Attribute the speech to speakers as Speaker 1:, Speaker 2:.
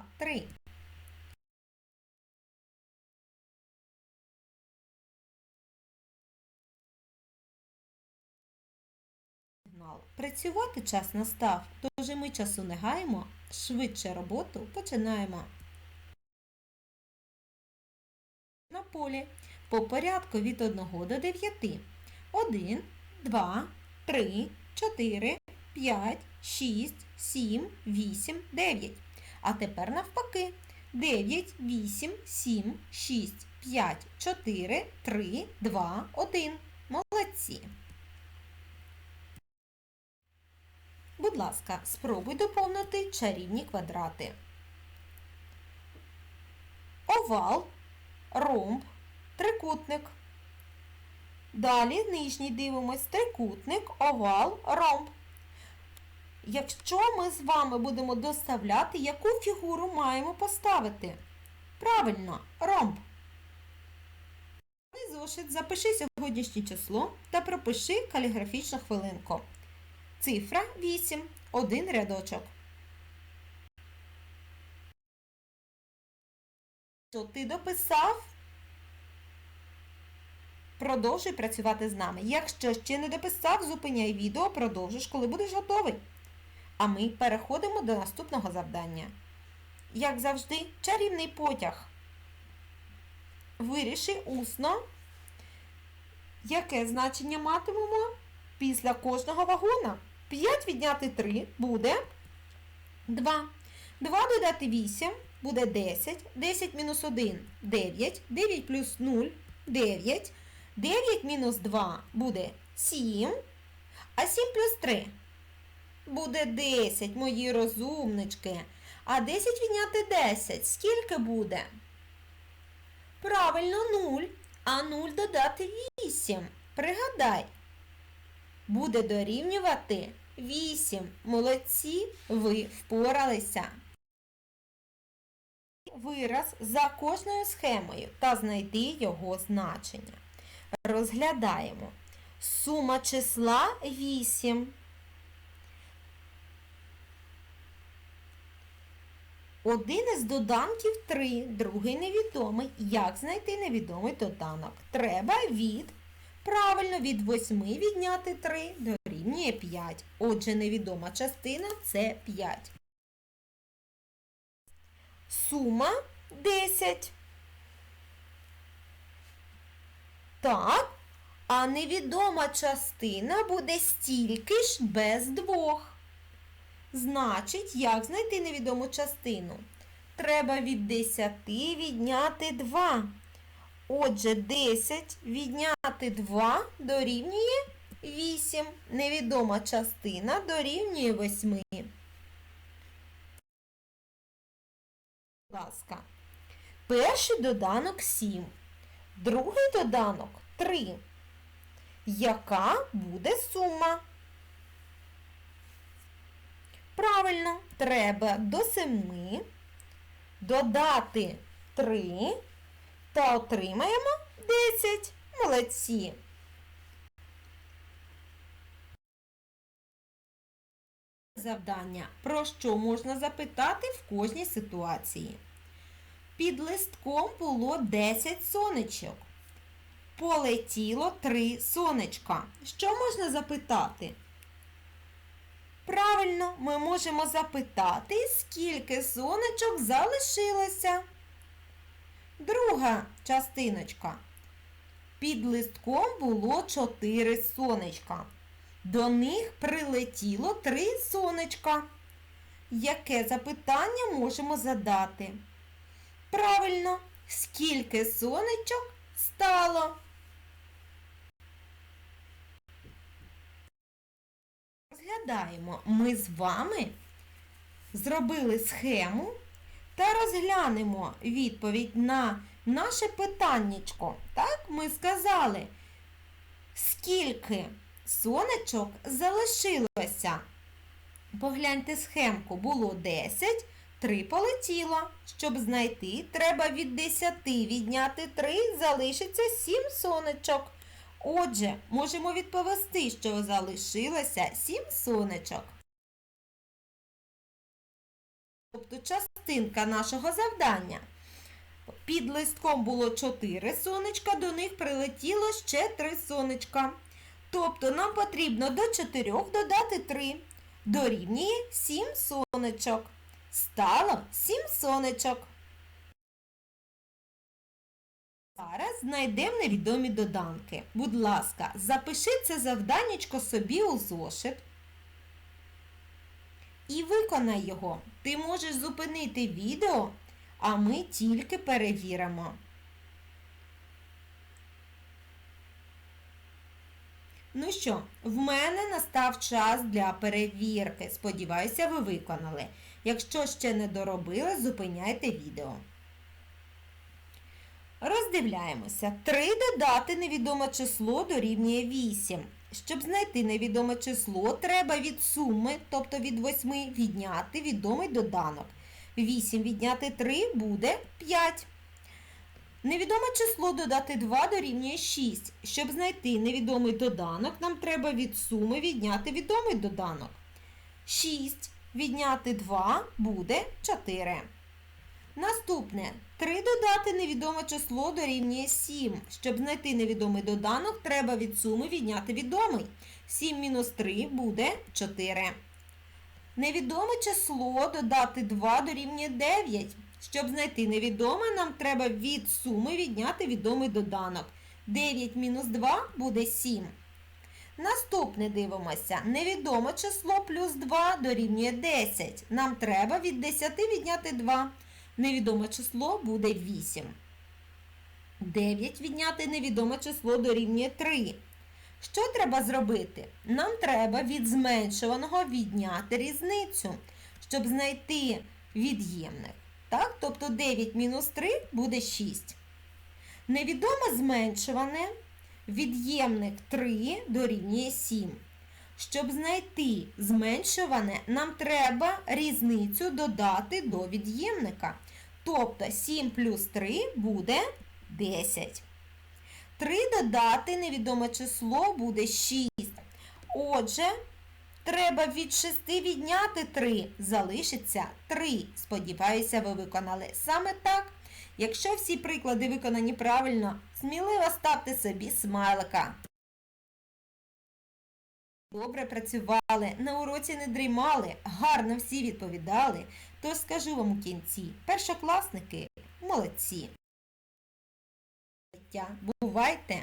Speaker 1: 2, 3. Працювати час настав, тож і ми часу не гаємо, швидше роботу починаємо. На полі по порядку від 1 до 9. 1, 2, 3, 4, 5, 6, 7, 8, 9. А тепер навпаки. 9, 8, 7, 6, 5, 4, 3, 2, 1. Молодці. Будь ласка, спробуй доповнити чарівні квадрати. Овал, ромб, трикутник. Далі нижній дивимось трикутник, овал, ромб. Якщо ми з вами будемо доставляти, яку фігуру маємо поставити? Правильно, ромб. Зошит, запиши сьогоднішнє число та пропиши каліграфічну хвилинку. Цифра 8. Один рядочок. Що ти дописав? Продовжуй працювати з нами. Якщо ще не дописав, зупиняй відео, продовжиш, коли будеш готовий. А ми переходимо до наступного завдання. Як завжди, чарівний потяг. Виріши усно, яке значення матимемо після кожного вагона. 5 відняти 3 буде 2. 2 додати 8 буде 10. 10 мінус 1 9. 9 плюс 0 9. 9 мінус 2 буде 7. А 7 плюс 3 буде 10, мої розумнички. А 10 відняти 10. Скільки буде? Правильно, 0. А 0 додати 8. Пригадай. Буде дорівнювати 8. Молодці, ви впоралися. Вираз за кожною схемою та знайди його значення. Розглядаємо. Сума числа 8. Один із доданків 3, другий невідомий. Як знайти невідомий доданок? Треба від, правильно, від 8 відняти 3 дорівнює 5. Отже, невідома частина це 5. Сума 10. Так, а невідома частина буде стільки ж без двох. Значить, як знайти невідому частину? Треба від 10 відняти 2. Отже, 10 відняти 2 дорівнює 8. Невідома частина дорівнює 8. Будь ласка. Перший доданок 7. Другий доданок 3. Яка буде сума? Правильно, треба до 7 додати 3 та отримаємо 10. Молодці. Завдання. Про що можна запитати в кожній ситуації? Під листком було 10 сонечок. Полетіло 3 сонечка. Що можна запитати? Правильно, ми можемо запитати, скільки сонечок залишилося. Друга частиночка. Під листком було 4 сонечка. До них прилетіло 3 сонечка. Яке запитання можемо задати? Правильно, скільки сонечок стало? Розглядаємо, ми з вами зробили схему та розглянемо відповідь на наше питаннячко. Так, ми сказали, скільки сонечок залишилося. Погляньте схемку, було 10, 3 полетіло. Щоб знайти, треба від 10 відняти 3, залишиться 7 сонечок. Отже, можемо відповісти, що залишилося 7 сонечок. тобто частинка нашого завдання. Під листком було 4 сонечка, до них прилетіло ще 3 сонечка. Тобто нам потрібно до 4 додати 3. Дорівнює 7 сонечок. Стало 7 сонечок. Зараз знайдемо невідомі доданки. Будь ласка, запиши це завданнячко собі у зошит. І виконай його. Ти можеш зупинити відео, а ми тільки перевіримо. Ну що, в мене настав час для перевірки. Сподіваюся, ви виконали. Якщо ще не доробили, зупиняйте відео. Роздивляємося. 3 додати невідоме число дорівнює 8. Щоб знайти невідоме число, треба від суми, тобто від 8, відняти відомий доданок. 8 відняти 3 буде 5. Невідоме число додати 2 дорівнює 6. Щоб знайти невідомий доданок, нам треба від суми відняти відомий доданок. 6 відняти 2 буде 4. Наступне. 3 додати невідоме число дорівнює 7. Щоб знайти невідомий доданок, треба від суми відняти відомий. 7 мінус 3 буде 4. Невідоме число додати 2 дорівнює 9. Щоб знайти невідоме, нам треба від суми відняти відомий доданок. 9 мінус 2 буде 7. Наступне дивимося. Невідоме число плюс 2 дорівнює 10. Нам треба від 10 відняти 2. Невідоме число буде 8. 9 відняти невідоме число дорівнює 3. Що треба зробити? Нам треба від зменшуваного відняти різницю, щоб знайти від'ємник. Так? Тобто 9 мінус 3 буде 6. Невідоме зменшуване від'ємник 3 дорівнює 7. Щоб знайти зменшуване, нам треба різницю додати до від'ємника. Тобто 7 плюс 3 буде 10. 3 додати невідоме число буде 6. Отже, треба від 6 відняти 3. Залишиться 3. Сподіваюся, ви виконали саме так. Якщо всі приклади виконані правильно, сміливо ставте собі смайлика. Добре працювали, на уроці не дрімали, гарно всі відповідали. то скажу вам у кінці, першокласники молодці. Бувайте!